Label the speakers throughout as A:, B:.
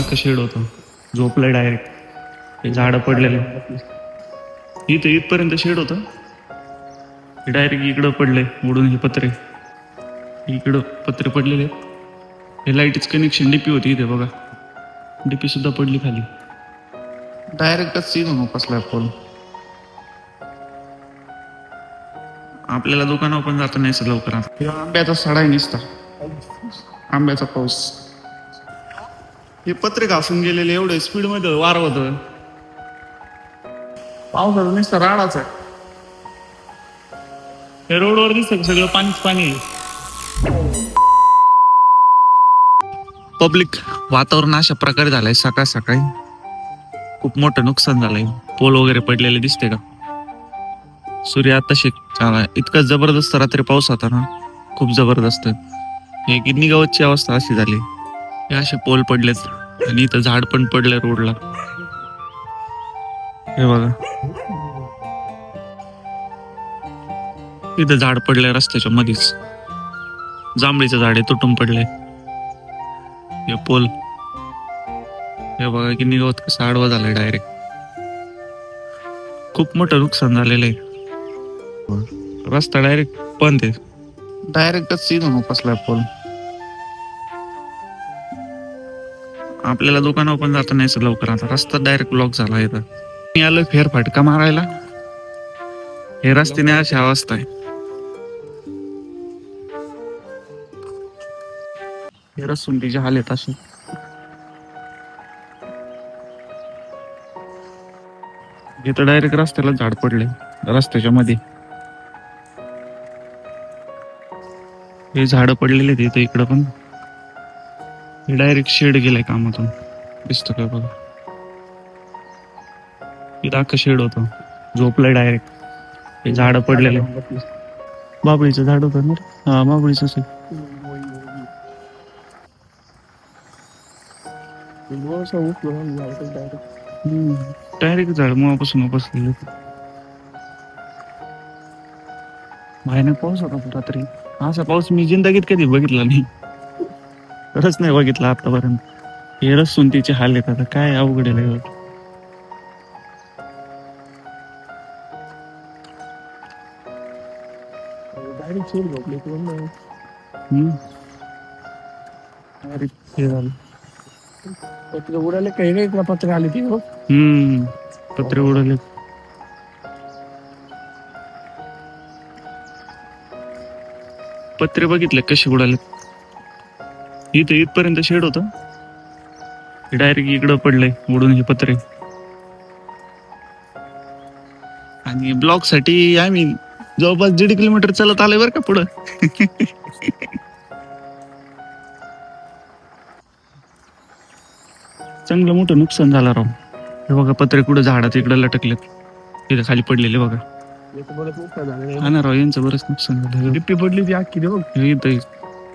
A: अख्खं शेड होतं. झोपलंय डायरेक्ट हे झाडं पडलेले. इथं इथपर्यंत शेड होतं. डायरेक्ट इकडं पडले उडून हे पत्रे. इकडं पत्रे पडलेले. हे लाईटच कनेक्शन डीपी होती इथे बघा. डीपी सुद्धा पडली खाली. डायरेक्टच सीन कसला फोन आपल्याला दुकानावर पण जाता नाही लवकर. आंब्याचा सडा आहे निसता. आंब्याचा पाऊस. हे पत्रे घासून गेलेले एवढे स्पीडमध्ये वार होत पावसाचा नुसता राडाच आहे. हे रोडवर दिसत सगळं पाणीच पाणी. पब्लिक वातावरण अशा प्रकारे झालंय सकाळ सकाळी. खूप मोठं नुकसान झालंय. पोल वगैरे पडलेले दिसते का? सूर्य आता शेक इतका जबरदस्त रात्री पाऊस होता ना. खूप जबरदस्त. हे किडनी गावाची अवस्था अशी झाली. हे असे पोल पडलेत आणि इथं झाड पण पडले रोडला. हे बघा. इथं झाड पडले रस्त्याच्या मध्येच जांभळीचं झाड आहे तुटून पडले हे पोल. हे बघा की निघत कसं आडवा झालाय डायरेक्ट खूप मोठं नुकसान झालेलं आहे. रस्ता डायरेक्ट बंद आहे. डायरेक्टच सीन होऊन कसला पोल? आपल्याला दुकानावर पण जाता नाही सर लवकर. आता रस्ता डायरेक्ट ब्लॉक झाला इथं. मी आलोय फेरफटका मारायला. हे रस्त्याने अशी अवस्था आहे. हे रसून हाल येत असे इथं डायरेक्ट रस्त्याला झाड पडले. रस्त्याच्या मध्ये हे झाड पडलेले आहेत इकडं पण. हे डायरेक्ट शेड गेलाय कामातून. दिसतं काय बघा. इथं अख्खं शेड होतं. झोपलंय डायरेक्ट. हे झाड पडलेले. बाबळीचं झाड होतं ना? हा बाबळीच डायरेक्ट झाड मुळापासून बसलेलं. भयानक पाऊस होता रात्री. असा पाऊस मी जिंदगीत कधी बघितला नाही. खरंच नाही बघितला आतापर्यंत. हे रसून तिचे हाल येतात आता. काय अवघड हे झालं.
B: उडाले काही नाही पत्र आली ती
A: हम्म. पत्रे उडवले पत्रे बघितले कसे उडाले इथं इथपर्यंत शेड होत. डायरेक्ट इकडं पडलंय उडून हे पत्रे. आणि ब्लॉकसाठी आम्ही जवळपास दीड किलोमीटर चालत आलोय बरं का पुढं. चांगलं मोठं नुकसान झालं राव. हे बघा पत्रे कुठं झाडात इकडं लटकलेत. तिथं खाली पडलेले बघा. हा ना राव यांचं बरंच नुकसान झालं.
B: डिप्पी पडली ती अख्खी बघ.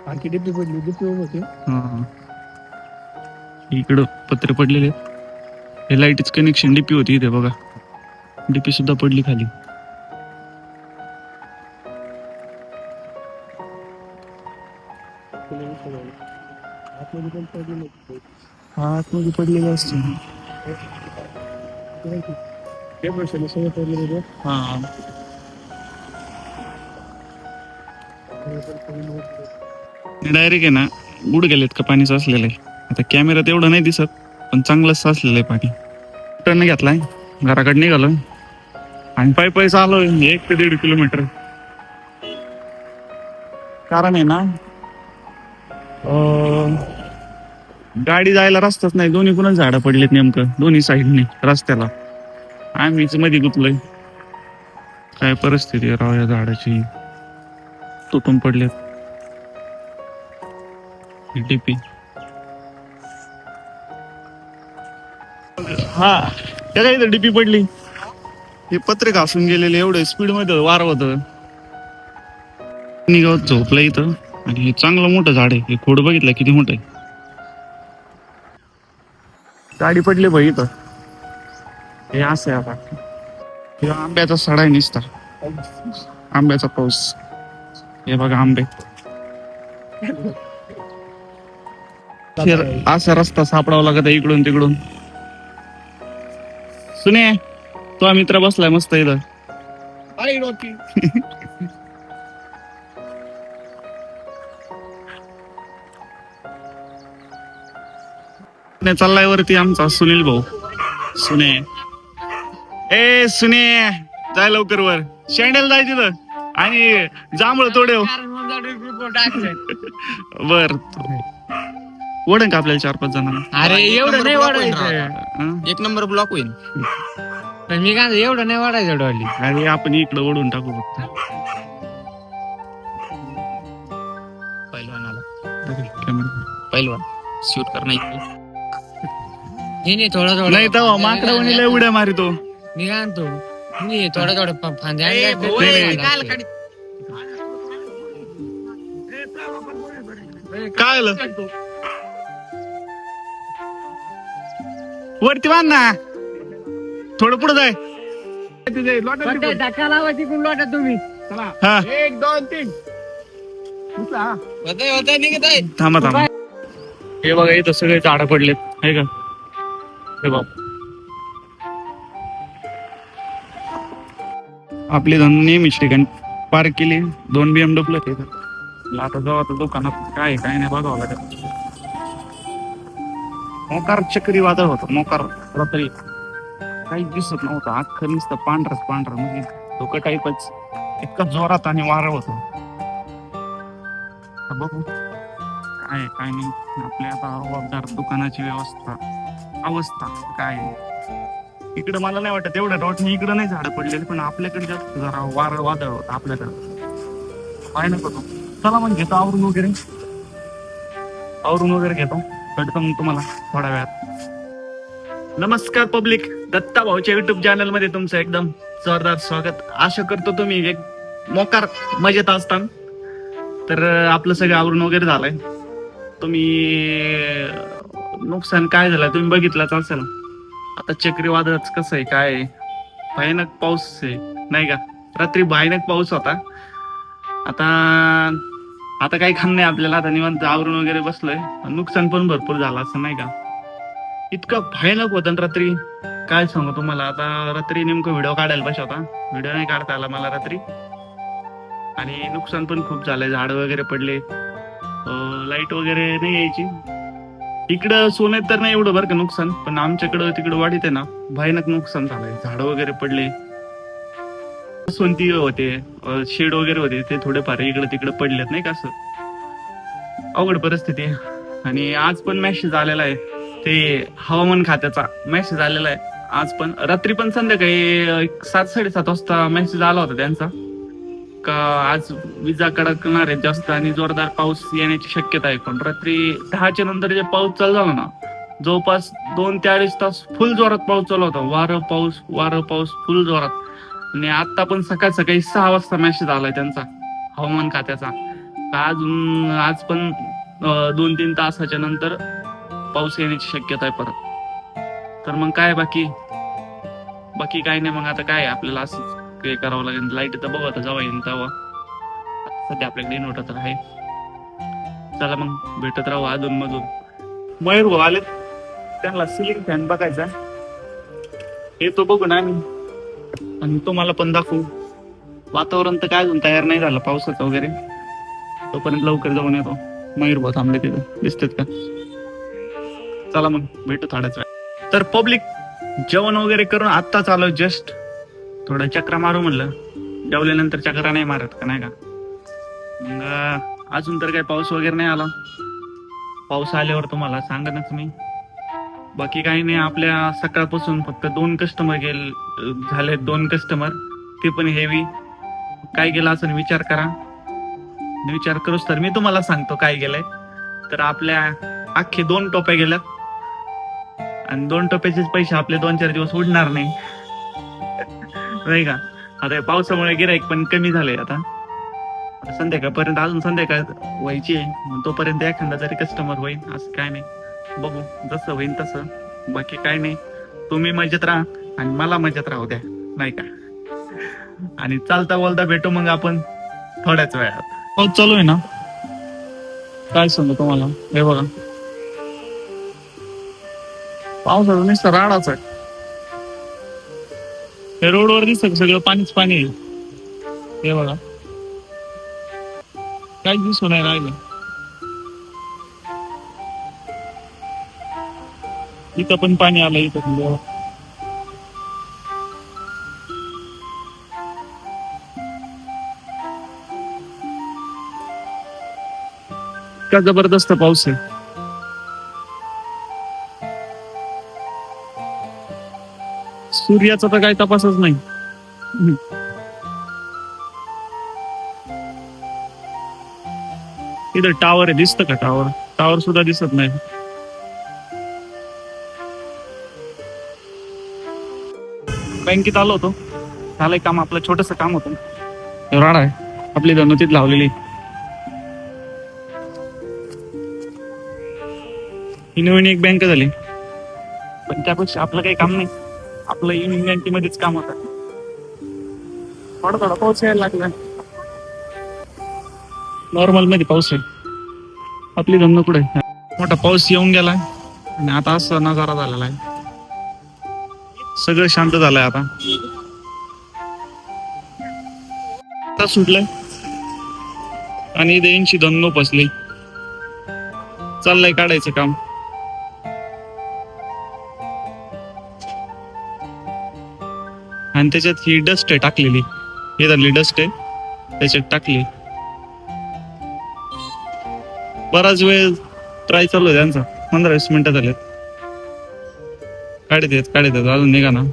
B: अख्खी डिप्पी पडली उभं होती.
A: हा. इकडं पत्रे पडलेले हे लाईटच कनेक्शन डीपी होती इथे बघा. डीपी सुद्धा पडली खाली. हा आतमध्ये पडलेले असते.
B: सगळं पडले होते
A: हा. डायरेक्ट आहे ना बुड गेलेत का पाणी साचलेलं आहे. आता कॅमेऱ्यात एवढं नाही दिसत पण चांगलंच साचलेलं आहे पाणी. टर्न घेतलाय घराकडे निघालो. आणि पायी पायी चाललोय एक ते दीड किलोमीटर. कारण आहे ना गाडी जायला रस्ताच नाही दोन्ही कुणाच झाडं पडलीत नेमकं दोन्ही साईडने रस्त्याला. आम्हीच मध्ये गुतलोय. काय परिस्थिती राव या झाडाची? तुटून पडलेत. डीपी हा त्या इथं डीपी पडली? हे पत्रे घासून गेलेले एवढे स्पीडमध्ये वार होत. निघत झोपलं इथं आणि हे चांगलं मोठं झाड आहे. हे खोड बघितलं किती मोठं आहे. गाडी पडली बाई इथं. हे असं आहे आता. हे आंब्याचा सडा आहे निसता. आंब्याचा पाऊस. हे बघा आंबे. फिर असा रस्ता सापडावा लागत आहे इकडून तिकडून. सुने तो मित्र बसलाय मस्त इथं. चाललाय वरती आमचा सुनील भाऊ. सुने. ए सुने जाय लवकर वर. शेंडेल जाय तिथं. आणि जांभळ तोडे बर. ओढन का आपल्याला चार पाच जणांना?
C: अरे एवढं नाही वाढायचं.
A: हं?
C: एक नंबर ब्लॉक होईल पण मी काय म्हणतो, एवढं नाही वाढायचं डॉली.
A: अरे आपण इकडं ओढून टाकू फक्त.
C: पहिलवानाला
A: कॅमेरा.
C: पहिलवान शूट कर नाही नाही नाही थोडं थोडं
A: नाही तर माकडा लय उड्या मारितो.
C: मी काय आणतो नाही थोडं थोडं फांद्या ते
A: काल
C: लागते.
A: काय आलं? वरती बांध ना. थोडं पुढे जाय.
B: तिथे लॉटरी
C: धक्का लावायची कुठं लोटा तुम्ही.
B: चला.
A: हा.
B: एक दोन तीन. उचला हा.
C: आहे
A: थांबा थांबा. हे बघा इथं सगळे झाडं पडलेत. हे का? हे बघ. आपली धन नेहमीच ठिकाणी पार्क केली. दोन बीएमडब्ल्यू तिथं आता जाऊ आता दुकानात. काय आहे, काय नाही बघावं लागेल. मोकार चक्री वादळ होतं. मोकार रात्री काही दिसत नव्हतं. अख्खं नुसतं पांढरच पांढरं. म्हणजे धोका टाईपच इतका जोरात आणि वारं होतं. बघू. काय काय नाही. आपल्या आता रबाबदार दुकानाची व्यवस्था अवस्था काय आहे. इकडं मला नाही वाटत एवढ्या रोडने इकडं नाही झाडं पडलेली पण आपल्याकडे जास्त जरा वारं वादळ होतं आपल्याकडे. काय नको तो? चला म्हणजे मग घेतो आवरून वगैरे. आवरून वगैरे घेतो. भेटतो मग तुम्हाला थोड्या वेळात. नमस्कार पब्लिक दत्ता भाऊच्या युट्यूब चॅनलमध्ये तुमचं एकदम जोरदार स्वागत. आशा करतो तुम्ही एक मोकार मजेत असताना. तर आपलं सगळं आवरून वगैरे झालंय. तुम्ही नुकसान काय झालं? तुम्ही बघितलंच असेल. आता चक्रीवादळच कसं आहे काय भयानक पाऊस आहे नाही का? रात्री भयानक पाऊस होता. आता आता काही खान नाही आपल्याला आता निवांत आवरून वगैरे बसलोय. नुकसान पण भरपूर झालं असं नाही का? इतकं भयानक होतं रात्री. काय सांगू तुम्हाला? आता रात्री नेमकं व्हिडिओ काढायला पाहिजे होता. व्हिडिओ नाही काढता आला मला रात्री. आणि नुकसान पण खूप झालंय. झाड वगैरे पडले. लाइट वगैरे नाही यायची. इकडं सोन्यात तर नाही एवढं बरं का नुकसान. पण आमच्याकडं तिकडं वाढीत आहे ना. भयानक नुकसान झालंय. झाड वगैरे पडले. सोनती होते शेड वगैरे होते ते थोडेफार इकडे तिकडे पडलेत नाही का असं? अवघड परिस्थिती आणि आज पण मेसेज आलेला आहे. ते हवामान खात्याचा मेसेज आलेला आहे. आज पण रात्री पण संध्याकाळी एक सात साडेसात वाजता मेसेज आला होता त्यांचा. का आज विजा कडकणार आहे जास्त आणि जोरदार पाऊस येण्याची शक्यता आहे. पण रात्री दहाच्या नंतर जे पाऊस चालू झाला ना जवळपास दोन ते अडीच तास फुल जोरात पाऊस चालू होता. वारं पाऊस वारं पाऊस फुल जोरात. आणि आता पण सकाळ सकाळी सहा वाजता मेसेज आलाय त्यांचा हवामान खात्याचा. अजून आज पण दोन तीन तासाच्या नंतर पाऊस येण्याची शक्यता आहे परत. तर मग काय बाकी? बाकी काय नाही मग आता काय आपल्याला असंच हे करावं लागेल. लाइट तर बघू आता जेव्हा येईन तेव्हा. सध्या आपल्याकडे इन्व्हर्टर तर आहे. चला मग भेटत राहू अजून मधून. मयूर भाऊ आलेत. त्यांना सिलिंग फॅन बघायचा येतो बघू ना आम्ही आणि तुम्हाला पण दाखवू. वातावरण तर काय अजून तयार नाही झालं पावसाचं वगैरे. तोपर्यंत लवकर जाऊन येतो. मयूर भाऊ थांबले तिथं. दिसतात का? चला मग भेटू थोड्याच वेळ तर पब्लिक जेवण वगैरे करून आत्ताच आलो जस्ट थोडं चक्रा मारू म्हणलं. जेवल्यानंतर चक्रा नाही मारत का नाही का? मग अजून तर काही पाऊस वगैरे नाही आला. पाऊस आल्यावर तुम्हाला सांगणच मी. बाकी काही नाही आपल्या सकाळपासून फक्त दोन कस्टमर गेल झाले दोन कस्टमर ते पण हेवी काय गेलं असं विचार करा. विचार करूच तर मी तुम्हाला सांगतो काय गेलंय. तर आपल्या अख्खे दोन टोप्या गेल्यात. आणि दोन टोप्याचेच पैसे आपले दोन चार दिवस उडणार नाही. नाही का? आता पावसामुळे गिराईक पण कमी झाले आता. आता संध्याकाळपर्यंत अजून संध्याकाळ व्हायची आहे मग तोपर्यंत एखादा जरी कस्टमर होईल असं काय नाही. बघू जसं होईल तसं. बाकी काय नाही. तुम्ही मजेत राहा आणि मला मजेत राहू द्या नाही का? आणि चालता बोलता भेटू मग आपण थोड्याच वेळात. हो चालू आहे ना? काय सांगू तुम्हाला? हे बघा. पावसाचा नुसतं राडाच आहे. हे रोडवर दिसत सगळं? पाणीच पाणी आहे. हे बघा. काहीच दिसून नाही राहिलं. इथं पण पाणी आलं इथं पण बघा. इतका जबरदस्त पाऊस आहे? सूर्याचा तर काही तपासच नाही. इथं टावर आहे दिसतं का टावर टावर सुद्धा दिसत नाही. बँकेत आलो होतो. झालंय काम आपलं छोटस काम होतं. हे राड आहे आपली धनुतीत लावलेली. ही नवीन एक बँक झाली. पण त्यापेक्षा आपलं काही काम नाही. आपलं युनियन बँकेमध्येच काम होतं. थोडा थोडा पाऊस यायला लागला. नॉर्मलमध्ये पाऊस आहे. आपली धंदा कुठे मोठा पाऊस येऊन गेलाय. आणि आता असा नजारा झालेला आहे. सगळं शांत झालंय आता. आता सुटलंय. आणि इथे ऐंशी धन्नो बसले चाललंय काढायचं काम. आणि त्याच्यात ही डस्ट आहे टाकलेली. हे झाली डस्ट आहे. त्याच्यात टाकली. बराच वेळ ट्राय चालू आहे त्यांचा. पंधरा वीस मिनिटं झालेत. काढत आहेत काढत आहेत. अजून निघा ना.